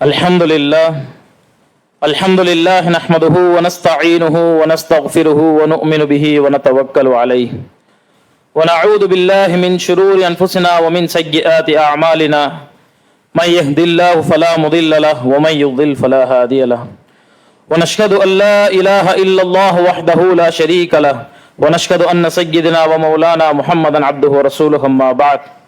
الحمد لله الحمد لله نحمده ونستعينه ونستغفره ونؤمن به ونتوكل عليه. ونعوذ بالله من شرور أنفسنا ومن سيئات أعمالنا. من يهد الله فلا مضل له ومن يضلل فلا هادي له. ونشهد أن لا إله إلا الله وحده لا شريك له. ونشهد أن سيدنا ومولانا محمدا عبده ورسوله أما بعد.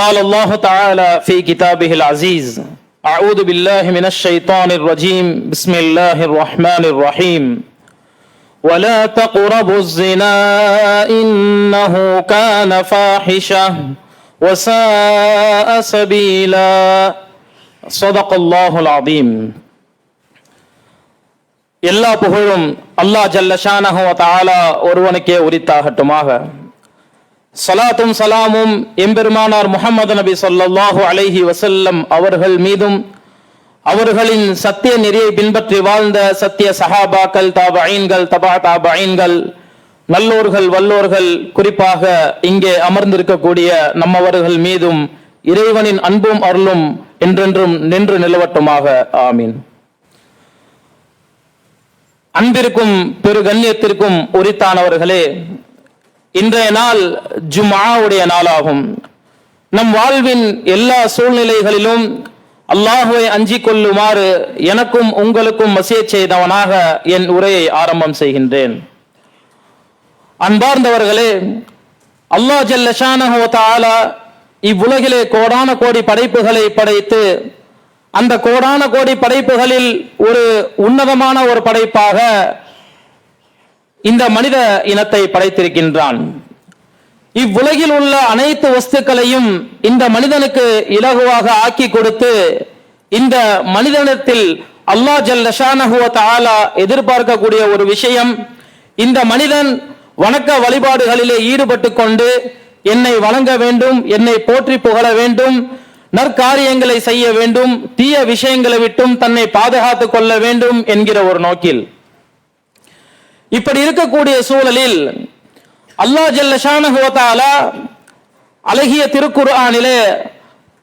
قال الله تعالى في كتابه العزيز أعوذ بالله من الشيطان الرجيم بسم الله الرحمن الرحيم ولا تقربوا الزنا إنه كان فاحشة وساء سبيلا صدق الله العظيم எல்லா புகழும் அல்லாஹ் ஜல்ல ஷானஹு வ தஆலா ஒருவனுக்கே உரித்தாகட்டுமாக சலாத்தும் சலாமும் எம்பெருமானார் முகமது நபி சொல்லாஹு அலைஹி வசல்லம் அவர்கள் மீதும் அவர்களின் சத்திய நெறியை பின்பற்றி வாழ்ந்த சத்திய சஹாபாக்கள் தாபஐன்கள் தபா தாபஐன்கள் நல்லோர்கள் வல்லோர்கள் குறிப்பாக இங்கே அமர்ந்திருக்கக்கூடிய நம்மவர்கள் மீதும் இறைவனின் அன்பும் அருளும் என்றென்றும் நின்று நிலவட்டுமாக. ஆமீன். அன்பிற்கும் பெரு கண்ணியத்திற்கும் உரித்தானவர்களே இன்றைய நாள் ஜுமாவுடைய நாளாகும். நம் வாழ்வின் எல்லா சூழ்நிலைகளிலும் அல்லாஹுவை அஞ்சி கொள்ளுமாறு எனக்கும் உங்களுக்கும் வசிய செய்தவனாக என் உரையை ஆரம்பம் செய்கின்றேன். அன்பார்ந்தவர்களே அல்லாஹ் ஜல்லஷானஹு தாலா இவ்வுலகிலே கோடான கோடி படைப்புகளை படைத்து அந்த கோடான கோடி படைப்புகளில் ஒரு உன்னதமான ஒரு படைப்பாக இந்த மனித இனத்தை படைத்திருக்கின்றான். இவ்வுலகில் உள்ள அனைத்து வஸ்துக்களையும் இந்த மனிதனுக்கு இலகுவாக ஆக்கி கொடுத்து இந்த மனிதனத்தில் அல்லாஹ் ஜல்லஷானஹுவ தாலா எதிர்பார்க்கக்கூடிய ஒரு விஷயம் இந்த மனிதன் வணக்க வழிபாடுகளிலே ஈடுபட்டு கொண்டு என்னை வணங்க வேண்டும் என்னை போற்றி புகழ வேண்டும் நற்காரியங்களை செய்ய வேண்டும் தீய விஷயங்களை விட்டும் தன்னை பாதுகாத்துக் கொள்ள வேண்டும் என்கிற ஒரு நோக்கில். இப்படி இருக்கக்கூடிய சூழலில் அல்லாஹ் ஜல்லஷானஹுவத்தாலா அழகிய திருக்குர்ஆனிலே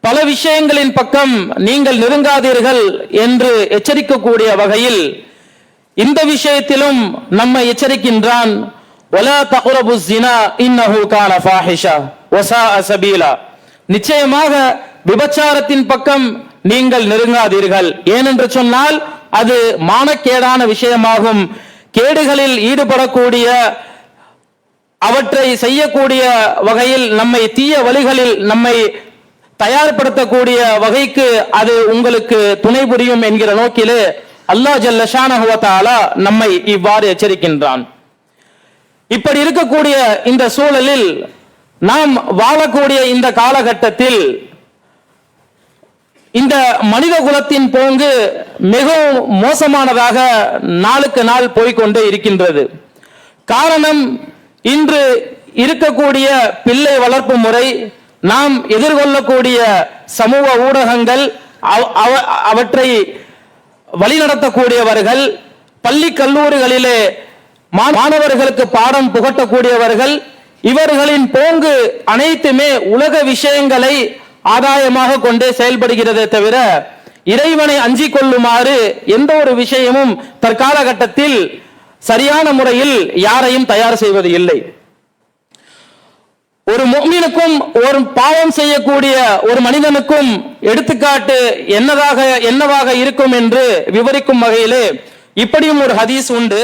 பல விஷயங்களின் பக்கம் நீங்கள் நெருங்காதீர்கள் என்று எச்சரிக்கக்கூடிய வகையில் இந்த விஷயத்திலும் நம்மை எச்சரிக்கின்றான் ஒலா கான அசபீலா நிச்சயமாக விபச்சாரத்தின் பக்கம் நீங்கள் நெருங்காதீர்கள். ஏனென்று சொன்னால் அது மானக்கேடான விஷயமாகும். கேடுகளில் ஈடுபடக்கூடிய அவற்றை செய்யக்கூடிய வகையில் நம்மை தீய வழிகளில் நம்மை தயார்படுத்தக்கூடிய வகைக்கு அது உங்களுக்கு துணை புரியும் என்கிற நோக்கிலே அல்லாஹ் ஜல்லஷானஹுவத்தாலா நம்மை இவ்வாறு எச்சரிக்கின்றான். இப்படி இருக்கக்கூடிய இந்த சூழலில் நாம் வாழக்கூடிய இந்த காலகட்டத்தில் இந்த மனித குலத்தின் போங்கு மிகவும் மோசமானதாக நாளுக்கு நாள் போய்கொண்டே இருக்கின்றது. காரணம் இன்று இருக்கக்கூடிய பிள்ளை வளர்ப்பு முறை நாம் எதிர்கொள்ளக்கூடிய சமூக ஊடகங்கள் அவற்றை வழிநடத்தக்கூடியவர்கள் பள்ளி கல்லூரிகளிலே மாணவர்களுக்கு பாடம் புகட்டக்கூடியவர்கள் இவர்களின் போங்கு அனைத்துமே உலக விஷயங்களை ஆதாயமாக கொண்டே செயல்படுகிறதே தவிர இறைவனை அஞ்சிக் கொள்ளுமாறு எந்த ஒரு விஷயமும் தற்காலகட்டத்தில் சரியான முறையில் யாரையும் தயார் செய்வது இல்லை. ஒரு மொமீனுக்கும் ஒரு பாவம் செய்யக்கூடிய ஒரு மனிதனுக்கும் எடுத்துக்காட்டு என்னதாக என்னவாக இருக்கும் என்று விவரிக்கும் வகையிலே இப்படியும் ஒரு ஹதீஸ் உண்டு.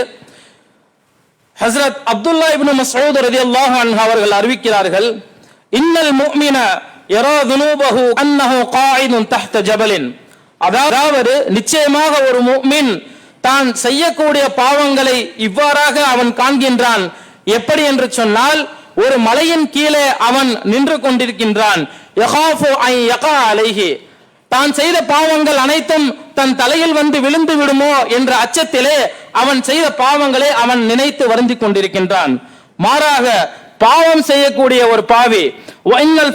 ஹசரத் அப்துல்லா இபின் மசூத் ரதி அல்லாஹ் அவர்கள் அறிவிக்கிறார்கள் இன்னல் முஃமின தஹ்த ஜபலின் அதாவது நிச்சயமாக ஒரு முஃமின் தான் செய்யக்கூடிய பாவங்களை இவ்வாறாக அவன் காண்கின்றான். எப்படி என்று சொன்னால் ஒரு மலையின் கீழே அவன் நின்று கொண்டிருக்கின்றான். ஐ யகா தான் செய்த பாவங்கள் அனைத்தும் தன் தலையில் வந்து விழுந்து விடுமோ என்ற அச்சத்திலே அவன் செய்த பாவங்களை அவன் நினைத்து வருந்தி கொண்டிருக்கின்றான். மாறாக பாவம் செய்யக்கூடிய ஒரு பாவி வைனல்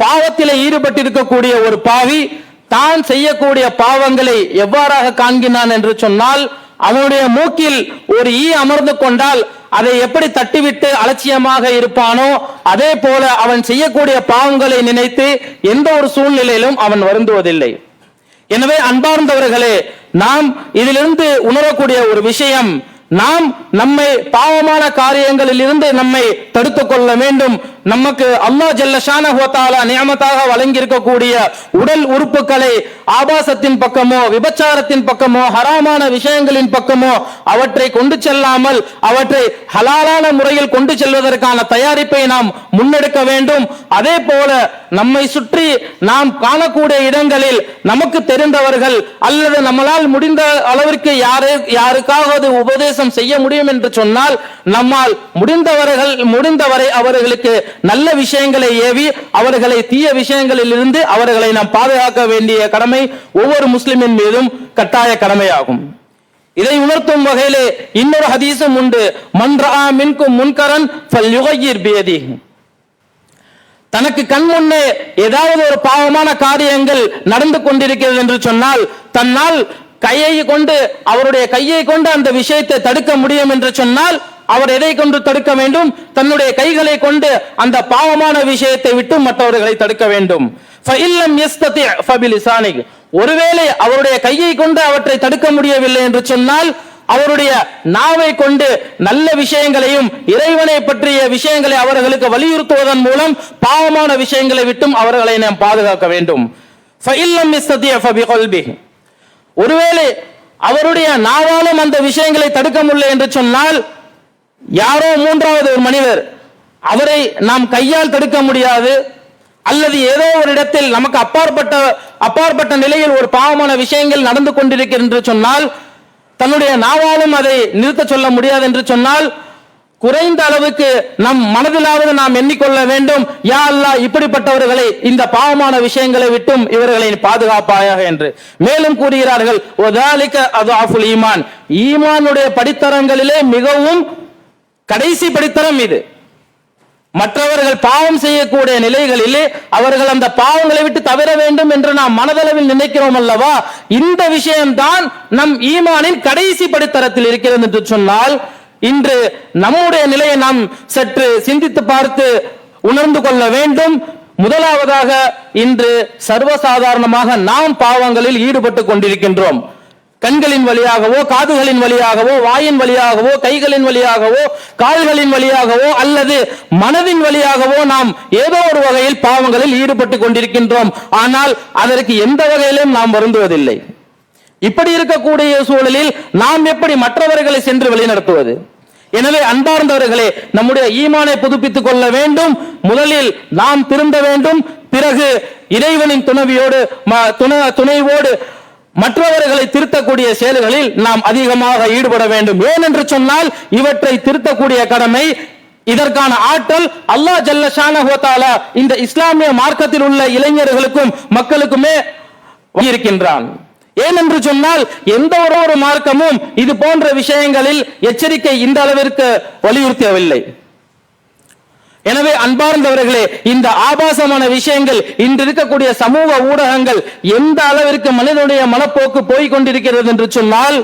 பாவத்திலே ஈடுபட்டிருக்கக்கூடிய ஒரு பாவி தான் செய்யக்கூடிய பாவங்களை எவ்வாறாக காண்கின்றான் என்று சொன்னால் அவனுடைய மூக்கில் ஒரு ஈ அமர்ந்து கொண்டால் அதை எப்படி தட்டிவிட்டு அலட்சியமாக இருப்பானோ அதே போல அவன் செய்யக்கூடிய பாவங்களை நினைத்து எந்த ஒரு சூழ்நிலையிலும் அவன் வருந்துவதில்லை. எனவே அன்பார்ந்தவர்களே நாம் இதிலிருந்து உணரக்கூடிய ஒரு விஷயம் நாம் நம்மை பாவமான காரியங்களில் இருந்து நம்மை தடுத்துக் கொள்ள வேண்டும். நமக்கு அல்லா ஜல்லஷான ஹோத்தாலா நியமத்தாக வழங்கி இருக்கக்கூடிய உடல் உறுப்புகளை ஆபாசத்தின் பக்கமோ விபச்சாரத்தின் பக்கமோ ஹராமான விஷயங்களின் பக்கமோ அவற்றை கொண்டு செல்லாமல் அவற்றை ஹலாலான முறையில் கொண்டு செல்வதற்கான தயாரிப்பை நாம் முன்னெடுக்க வேண்டும். அதே போல நம்மை சுற்றி நாம் காணக்கூடிய இடங்களில் நமக்கு தெரிந்தவர்கள் அல்லது நம்மளால் முடிந்த அளவிற்கு யாரு யாருக்காவது உபதேசம் செய்ய முடியும் என்று சொன்னால் நம்மால் முடிந்தவர்கள் முடிந்தவரை அவர்களுக்கு நல்ல விஷயங்களை ஏவி அவர்களை தீய விஷயங்களில் இருந்து அவர்களை நாம் பாதுகாக்க வேண்டிய கடமை ஒவ்வொரு முஸ்லிமின் மீதும் கட்டாய கடமையாகும். இதை உணர்த்தும் வகையிலே இன்னொரு ஹதீஸும் உண்டு. மன்றா மின்கும் முன்கரன் பேதி தனக்கு கண் முன்னே ஏதாவது ஒரு பாவமான காரியங்கள் நடந்து கொண்டிருக்கிறது என்று சொன்னால் தன்னால் கையை கொண்டு அவருடைய கையை கொண்டு அந்த விஷயத்தை தடுக்க முடியும் என்று சொன்னால் அவர் எதை கொண்டு தடுக்க வேண்டும்? தன்னுடைய கைகளை கொண்டு அந்த பாவமான விஷயத்தை விட்டு மற்றவர்களை தடுக்க வேண்டும். ஒருவேளை அவருடைய கையை கொண்டு அவற்றை தடுக்க முடியவில்லை என்று சொன்னால் அவருடைய நாவை கொண்டு நல்ல விஷயங்களையும் இறைவனை பற்றிய விஷயங்களை அவர்களுக்கு வலியுறுத்துவதன் மூலம் பாவமான விஷயங்களை விட்டும் அவர்களை நாம் பாதுகாக்க வேண்டும். ஒருவேளை அவருடைய நாவாலும் அந்த விஷயங்களை தடுக்க முடியல என்று சொன்னால் யாரோ மூன்றாவது ஒரு மனிதர் அவரை நாம் கையால் தடுக்க முடியாது அல்லது ஏதோ ஒரு இடத்தில் நமக்கு அப்பாற்பட்ட அப்பாற்பட்ட நிலையில் ஒரு பாவமான விஷயங்கள் நடந்து கொண்டிருக்கிறது சொன்னால் தன்னுடைய நாவாலும் அதை நிறுத்த சொல்ல முடியாது என்று சொன்னால் குறைந்த அளவுக்கு நம் மனதிலாவது நாம் எண்ணிக்கொள்ள வேண்டும். யா அல்லா இப்படிப்பட்டவர்களை இந்த பாவமான விஷயங்களை விட்டும் இவர்களை பாதுகாப்பாயாக என்று. மேலும் கூறுகிறார்கள் அது ஈமான். ஈமானுடைய படித்தரங்களிலே மிகவும் கடைசி படித்தரம் இது. மற்றவர்கள் பாவம் செய்யக்கூடிய நிலைகளில் அவர்கள் அந்த பாவங்களை விட்டு தவிர வேண்டும் என்று நாம் மனதளவில் நினைக்கிறோம் அல்லவா? இந்த விஷயம்தான் நம் ஈமானின் கடைசி படித்தரத்தில் இருக்கிறது என்று சொன்னால் இன்று நம்முடைய நிலையை நாம் சற்று சிந்தித்து பார்த்து உணர்ந்து கொள்ள வேண்டும். முதலாவதாக இன்று சர்வசாதாரணமாக நாம் பாவங்களில் ஈடுபட்டு கொண்டிருக்கின்றோம். கண்களின் வழியாகவோ காதுகளின் வழியாகவோ வாயின் வழியாகவோ கைகளின் வழியாகவோ கால்களின் வழியாகவோ அல்லது மனதின் வழியாகவோ நாம் ஏதோ ஒரு வகையில் பாவங்களில் ஈடுபட்டு கொண்டிருக்கின்றோம். ஆனால் அதற்கு எந்த வகையிலும் நாம் வருந்துவதில்லை. இப்படி இருக்கக்கூடிய சூழலில் நாம் எப்படி மற்றவர்களை சென்று வழிநடத்துவது? எனவே அன்பார்ந்தவர்களே நம்முடைய ஈமானை புதுப்பித்துக் கொள்ள வேண்டும். முதலில் நாம் திருந்த வேண்டும். பிறகு இறைவனின் துணவியோடு ம- துண- துணைவோடு மற்றவர்களை திருத்தக்கூடிய செயல்களில் நாம் அதிகமாக ஈடுபட வேண்டும். ஏனென்று சொன்னால் இவற்றை திருத்தக்கூடிய கடமை இதற்கான ஆற்றல் அல்லாஹ் ஜல்லஷான இந்த இஸ்லாமிய மார்க்கத்தில் உள்ள இளைஞர்களுக்கும் மக்களுக்குமே இருக்கின்றான் ஏனென்று சொன்னால் எந்த ஒரு ஒரு மார்க்கமும் இது போன்ற விஷயங்களில் எச்சரிக்கை இந்த அளவிற்கு வலியுறுத்தவில்லை. எனவே அன்பார்ந்தவர்களே இந்த ஆபாசமான விஷயங்கள் இன்று இருக்கக்கூடிய சமூக ஊடகங்கள் எந்த அளவிற்கு மனிதனுடைய மனப்போக்கு போய் கொண்டிருக்கிறது என்று சொன்னால்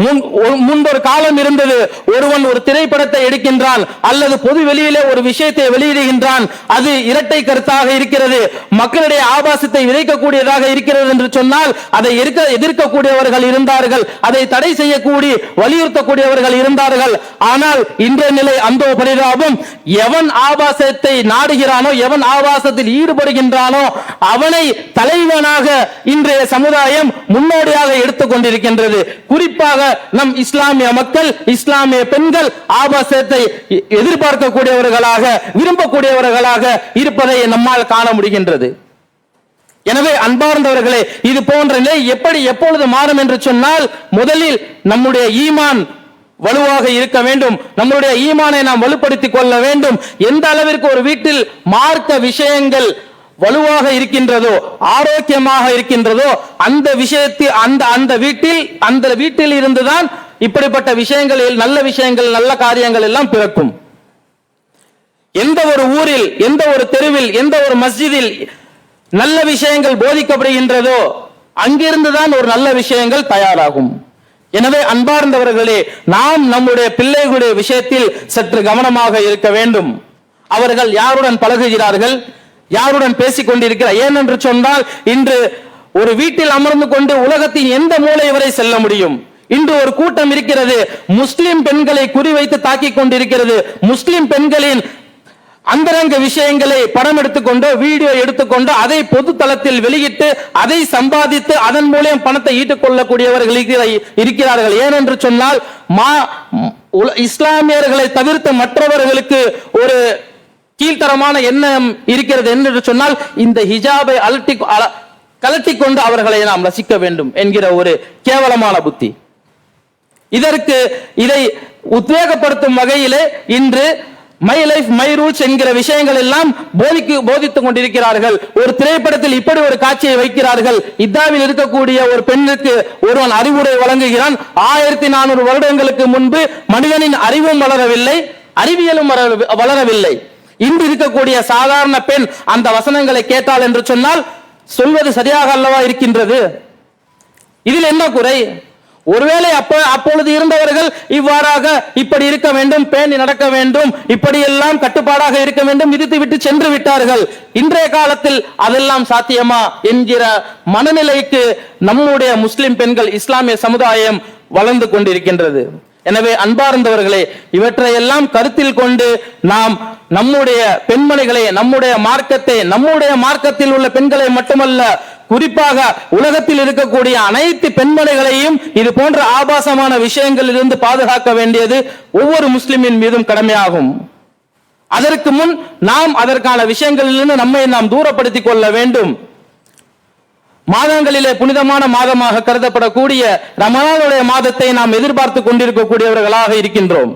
முன் ஒரு- முன்பொரு காலம் இருந்தது. ஒருவன் ஒரு திரைப்படத்தை எடுக்கின்றான் அல்லது பொது வெளியிலே ஒரு விஷயத்தை வெளியிடுகின்றான். அது இரட்டை கருத்தாக இருக்கிறது. மக்களுடைய ஆபாசத்தை விதைக்கக்கூடியதாக இருக்கிறது என்று சொன்னால் அதை எதிர்க்கக்கூடியவர்கள் இருந்தார்கள். அதை தடை செய்யக்கூடி வலியுறுத்தக்கூடியவர்கள் இருந்தார்கள். ஆனால் இன்றைய நிலை அந்த பரிதாபம் எவன் ஆபாசத்தை நாடுகிறானோ எவன் ஆபாசத்தில் ஈடுபடுகின்றானோ அவனை தலைவனாக இன்றைய சமுதாயம் முன்னோடியாக எடுத்துக் கொண்டிருக்கின்றது குறிப்பாக நம் இஸ்லாமிய மக்கள் இஸ்லாமிய பெண்கள் ஆபாசத்தை எதிர்பார்க்கக்கூடியவர்களாக விரும்பக்கூடியவர்களாக இருப்பதை நம்மால் காண முடிகின்றது. எனவே அன்பார்ந்தவர்களே இது போன்ற நிலை எப்படி எப்பொழுது மாறும் என்று சொன்னால் முதலில் நம்முடைய ஈமான் வலுவாக இருக்க வேண்டும். நம்முடைய ஈமானை நாம் வலுப்படுத்திக் கொள்ள வேண்டும். எந்த அளவிற்கு ஒரு வீட்டில் மார்க்க விஷயங்கள் வலுவாக இருக்கின்றதோ ஆரோக்கியமாக இருக்கின்றதோ அந்த விஷயத்தில் அந்த அந்த வீட்டில் அந்த வீட்டில் இருந்துதான் இப்படிப்பட்ட விஷயங்களில் நல்ல விஷயங்கள் நல்ல காரியங்கள் எல்லாம் பிறக்கும். எந்த ஒரு ஊரில் எந்த ஒரு தெருவில் எந்த ஒரு மஸ்ஜிதில் நல்ல விஷயங்கள் போதிக்கப்படுகின்றதோ அங்கிருந்துதான் ஒரு நல்ல விஷயங்கள் தயாராகும். எனவே அன்பார்ந்தவர்களே நாம் நம்முடைய பிள்ளைகளுடைய விஷயத்தில் சற்று கவனமாக இருக்க வேண்டும். அவர்கள் யாருடன் பழகுகிறார்கள்? யாருடன் பேசிக் கொண்டிருக்கிறார் ஏனென்று சொன்னால் இன்று ஒரு வீட்டில் அமர்ந்து கொண்டு உலகத்தின் எந்த மூலை வரை செல்ல முடியும்? இன்று ஒரு கூட்டம் இருக்கிறது முஸ்லிம் பெண்களை குறிவைத்து தாக்கிக் கொண்டிருக்கிறது. முஸ்லிம் பெண்களின் அந்தரங்க விஷயங்களை படம் எடுத்துக்கொண்டோ வீடியோ எடுத்துக்கொண்டு அதை பொது தளத்தில் வெளியிட்டு அதை சம்பாதித்து அதன் மூலம் பணத்தை ஈட்டுக் கொள்ளக்கூடியவர்கள் இருக்கிறார்கள். ஏனென்று சொன்னால் மா இஸ்லாமியர்களை தவிர்த்து மற்றவர்களுக்கு ஒரு கீழ்த்தரமான எண்ணம் இருக்கிறது என்று சொன்னால் இந்த ஹிஜாபை அலட்டி கலட்டி கொண்டு அவர்களை நாம் ரசிக்க வேண்டும் என்கிற ஒரு கேவலமான புத்தி. இதற்கு இதை உத்வேகப்படுத்தும் வகையிலே இன்று மை லைஃப் மை ரூல்ஸ் என்கிற விஷயங்கள் எல்லாம் போதிக்கு போதித்துக் கொண்டிருக்கிறார்கள். ஒரு திரைப்படத்தில் இப்படி ஒரு காட்சியை வைக்கிறார்கள். இத்தாவில் இருக்கக்கூடிய ஒரு பெண்ணுக்கு ஒருவன் அறிவுரை வழங்குகிறான். ஆயிரத்தி நானூறு வருடங்களுக்கு முன்பு மனிதனின் அறிவும் வளரவில்லை அறிவியலும் வளர- வளரவில்லை. இன்று இருக்கக்கூடிய சாதாரண பெண் அந்த வசனங்களை கேட்டாள் என்று சொன்னால் சொல்வது சரியாக அல்லவா இருக்கின்றது? இதில் என்ன குறை? ஒருவேளை அப்ப அப்பொழுது இருந்தவர்கள் இவ்வாறாக இப்படி இருக்க வேண்டும் பேணி நடக்க வேண்டும் இப்படியெல்லாம் கட்டுப்பாடாக இருக்க வேண்டும் விதித்து விட்டு சென்று விட்டார்கள். இன்றைய காலத்தில் அதெல்லாம் சாத்தியமா என்கிற மனநிலைக்கு நம்முடைய முஸ்லிம் பெண்கள் இஸ்லாமிய சமுதாயம் வளர்ந்து கொண்டிருக்கின்றது. எனவே அன்பார்ந்தவர்களே இவற்றையெல்லாம் கருத்தில் கொண்டு நாம் நம்முடைய பெண்மணிகளை நம்முடைய மார்க்கத்தை நம்முடைய மார்க்கத்தில் உள்ள பெண்களை மட்டுமல்ல குறிப்பாக உலகத்தில் இருக்கக்கூடிய அனைத்து பெண்மணிகளையும் இது போன்ற ஆபாசமான விஷயங்களில் இருந்து பாதுகாக்க வேண்டியது ஒவ்வொரு முஸ்லிமின் மீதும் கடமையாகும். அதற்கு முன் நாம் அதற்கான விஷயங்களிலிருந்து நம்மை நாம் தூரப்படுத்திக் கொள்ள வேண்டும். மாதங்களிலே புனிதமான மாதமாக கருதப்படக்கூடிய ரமலானுடைய மாதத்தை நாம் எதிர்பார்த்து கொண்டிருக்கக்கூடியவர்களாக இருக்கின்றோம்.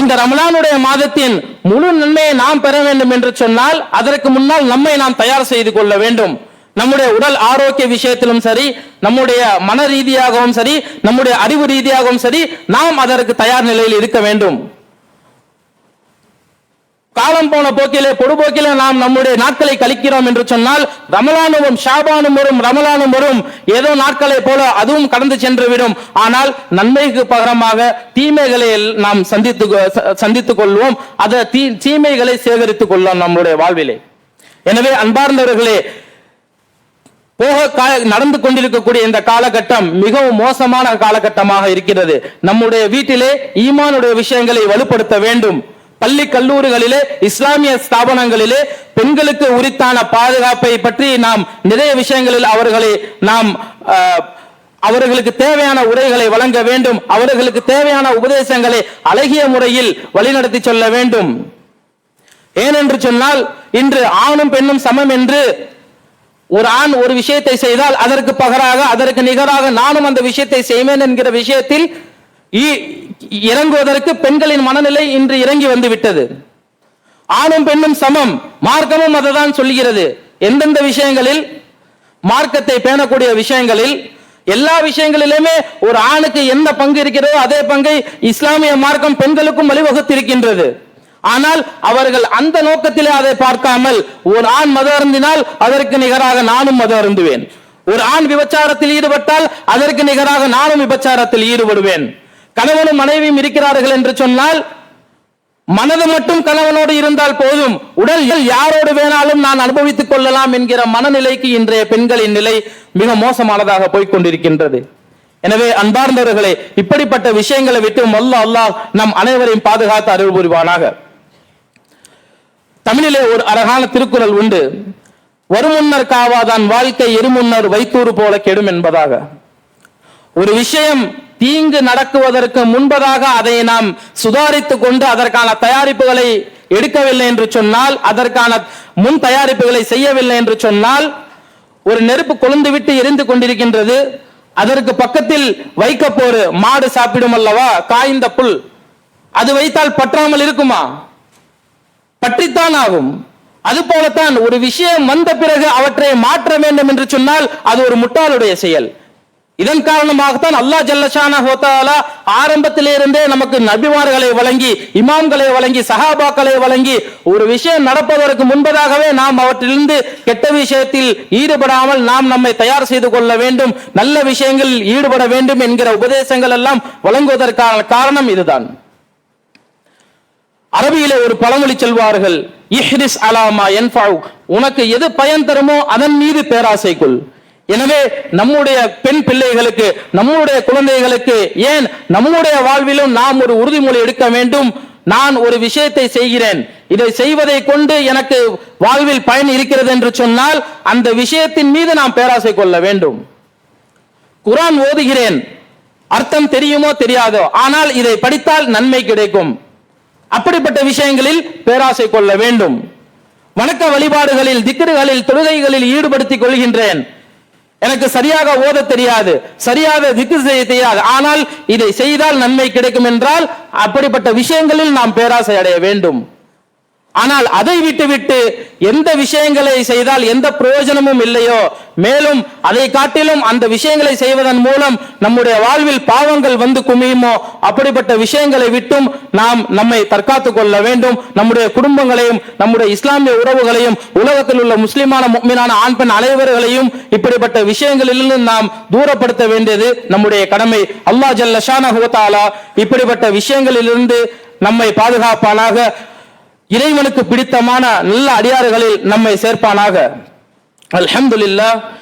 இந்த ரமலானுடைய மாதத்தின் முழு நன்மையை நாம் பெற வேண்டும் என்று சொன்னால் அதற்கு முன்னால் நம்மை நாம் தயார் செய்து கொள்ள வேண்டும். நம்முடைய உடல் ஆரோக்கிய விஷயத்திலும் சரி நம்முடைய மன ரீதியாகவும் சரி நம்முடைய அறிவு ரீதியாகவும் சரி நாம் அதற்கு தயார் நிலையில் இருக்க வேண்டும். காலம் போன போக்கிலே பொடுபோக்கிலே நாம் நம்முடைய நாட்களை கழிக்கிறோம் என்று சொன்னால் ரமலானும் ஷாபானும் வரும் ரமலானும் வரும். ஏதோ நாட்களை போல அதுவும் கடந்து சென்று விடும் ஆனால் நன்மைக்கு பகரமாக தீமைகளை நாம் சந்தித்து சந்தித்துக் கொள்வோம். அதை தீ தீமைகளை சேகரித்துக் கொள்ளும் நம்முடைய வாழ்விலே. எனவே அன்பார்ந்தவர்களே போக நடந்து கொண்டிருக்கக்கூடிய இந்த காலகட்டம் மிகவும் மோசமான காலகட்டமாக இருக்கிறது. நம்முடைய வீட்டிலே ஈமானுடைய விஷயங்களை வலுப்படுத்த வேண்டும். பள்ளி கல்லூரிகளிலே இஸ்லாமிய ஸ்தாபனங்களிலே பெண்களுக்கு உரித்தான பாதுகாப்பை பற்றி நாம் நிறைய விஷயங்களில் அவர்களை நாம் ஆஹ், அவர்களுக்கு தேவையான உரைகளை வழங்க வேண்டும். அவர்களுக்கு தேவையான உபதேசங்களை அழகிய முறையில் வழிநடத்தி சொல்ல வேண்டும். ஏனென்று சொன்னால் இன்று ஆணும் பெண்ணும் சமம் என்று ஒரு ஆண் ஒரு விஷயத்தை செய்தால் அதற்கு பகராக அதற்கு நிகராக நானும் அந்த விஷயத்தை செய்வேன் என்கிற விஷயத்தில் இறங்குவதற்கு பெண்களின் மனநிலை இன்று இறங்கி வந்து விட்டது ஆணும் பெண்ணும் சமம். மார்க்கமும் அதுதான் சொல்லுகிறது. எந்தெந்த விஷயங்களில் மார்க்கத்தை பேணக்கூடிய விஷயங்களில் எல்லா விஷயங்களிலுமே ஒரு ஆணுக்கு எந்த பங்கு இருக்கிறதோ அதே பங்கை இஸ்லாமிய மார்க்கம் பெண்களுக்கும் வழிவகுத்திருக்கின்றது. ஆனால் அவர்கள் அந்த நோக்கத்திலே அதை பார்க்காமல் ஒரு ஆண் மது அருந்தினால் அதற்கு நிகராக நானும் மது அருந்துவேன். ஒரு ஆண் விபச்சாரத்தில் ஈடுபட்டால் அதற்கு நிகராக நானும் விபச்சாரத்தில் ஈடுபடுவேன். கணவனும் மனைவியும் இருக்கிறார்கள் என்று சொன்னால் மனது மட்டும் கணவனோடு இருந்தால் போதும். உடல் யாரோடு வேணாலும் நான் அனுபவித்துக் கொள்ளலாம் என்கிற மனநிலைக்கு இன்றைய பெண்களின் நிலை மிக மோசமானதாக போய்க் கொண்டிருக்கின்றது எனவே அன்பார்ந்தவர்களே இப்படிப்பட்ட விஷயங்களை விட்டு மொல்ல அல்லாஹ் நம் அனைவரையும் பாதுகாத்து அருள் புரிவானாக. தமிழிலே ஒரு அழகான திருக்குறள் உண்டு. வருமுன்னர் காவாதான் வாழ்க்கை எருமுன்னர் வைத்தூறு போல கெடும் என்பதாக. ஒரு விஷயம் தீங்கு நடக்குவதற்கு முன்பதாக அதை நாம் சுதாரித்துக் கொண்டு அதற்கான தயாரிப்புகளை எடுக்கவில்லை என்று சொன்னால் அதற்கான முன் தயாரிப்புகளை செய்யவில்லை என்று சொன்னால் ஒரு நெருப்பு கொழுந்து விட்டு எரிந்து கொண்டிருக்கின்றது. அதற்கு பக்கத்தில் வைக்க போரு மாடு சாப்பிடும் அல்லவா? காய்ந்த புல். அது வைத்தால் பற்றாமல் இருக்குமா? பற்றித்தான் ஆகும். அது போலத்தான் ஒரு விஷயம் வந்த பிறகு அவற்றை மாற்ற வேண்டும் என்று சொன்னால் அது ஒரு முட்டாளுடைய செயல். இதன் காரணமாகத்தான் அல்லாஹ் ஜல்லஷான ஹோத்தாலா ஆரம்பத்திலிருந்தே நமக்கு நபிமார்களை வழங்கி இமாம்களை வழங்கி சஹாபாக்களை வழங்கி ஒரு விஷயம் நடப்பதற்கு முன்பதாகவே நாம் அவற்றிலிருந்து கெட்ட விஷயத்தில் ஈடுபடாமல் நாம் நம்மை தயார் செய்து கொள்ள வேண்டும் நல்ல விஷயங்களில் ஈடுபட வேண்டும் என்கிற உபதேசங்கள் எல்லாம் வழங்குவதற்கான காரணம் இதுதான். அரபியிலே ஒரு பழமொழி செல்வார்கள் இஹ்ரிஸ் அலாமா என்பாவ் உனக்கு எது பயன் தருமோ அதன் மீது பேராசை கொள். எனவே நம்முடைய பெண் பிள்ளைகளுக்கு நம்முடைய குழந்தைகளுக்கு ஏன் நம்முடைய வாழ்விலும் நாம் ஒரு உறுதிமொழி எடுக்க வேண்டும்? நான் ஒரு விஷயத்தை செய்கிறேன். இதை செய்வதை கொண்டு எனக்கு வாழ்வில் பயன் இருக்கிறது என்று சொன்னால் அந்த விஷயத்தின் மீது நாம் பேராசை கொள்ள வேண்டும். குரான் ஓதுகிறேன். அர்த்தம் தெரியுமோ தெரியாதோ? ஆனால் இதை படித்தால் நன்மை கிடைக்கும். அப்படிப்பட்ட விஷயங்களில் பேராசை கொள்ள வேண்டும். வணக்க வழிபாடுகளில் திக்கறுகளில் தொழுகைகளில் ஈடுபடுத்திக் கொள்கின்றேன். எனக்கு சரியாக ஓத தெரியாது சரியாக திக்கு செய்ய தெரியாது. ஆனால் இதை செய்தால் நன்மை கிடைக்கும் என்றால் அப்படிப்பட்ட விஷயங்களில் நாம் பேராசை அடைய வேண்டும். ஆனால் அதை விட்டுவிட்டு எந்த விஷயங்களை செய்தால் எந்த பிரயோஜனமும் இல்லையோ? மேலும் அதை காட்டிலும் அந்த விஷயங்களை செய்வதன் மூலம் நம்முடைய வாழ்வில் பாவங்கள் வந்து குமியுமோ? அப்படிப்பட்ட விஷயங்களை விட்டும் நாம் நம்மை தற்காத்துக் கொள்ள வேண்டும். நம்முடைய குடும்பங்களையும் நம்முடைய இஸ்லாமிய உறவுகளையும் உலகத்தில் உள்ள முஸ்லிமான முக்மினான ஆண் பெண் அனைவர்களையும் இப்படிப்பட்ட விஷயங்களிலிருந்து நாம் தூரப்படுத்த வேண்டியது நம்முடைய கடமை. அல்லாஹ் ஜல்ல ஷானஹு இப்படிப்பட்ட விஷயங்களிலிருந்து நம்மை பாதுகாப்பானாக இறைவனுக்கு பிடித்தமான நல்ல அடியாறுகளில் நம்மை சேர்ப்பானாக. அல்ஹம்துல்லா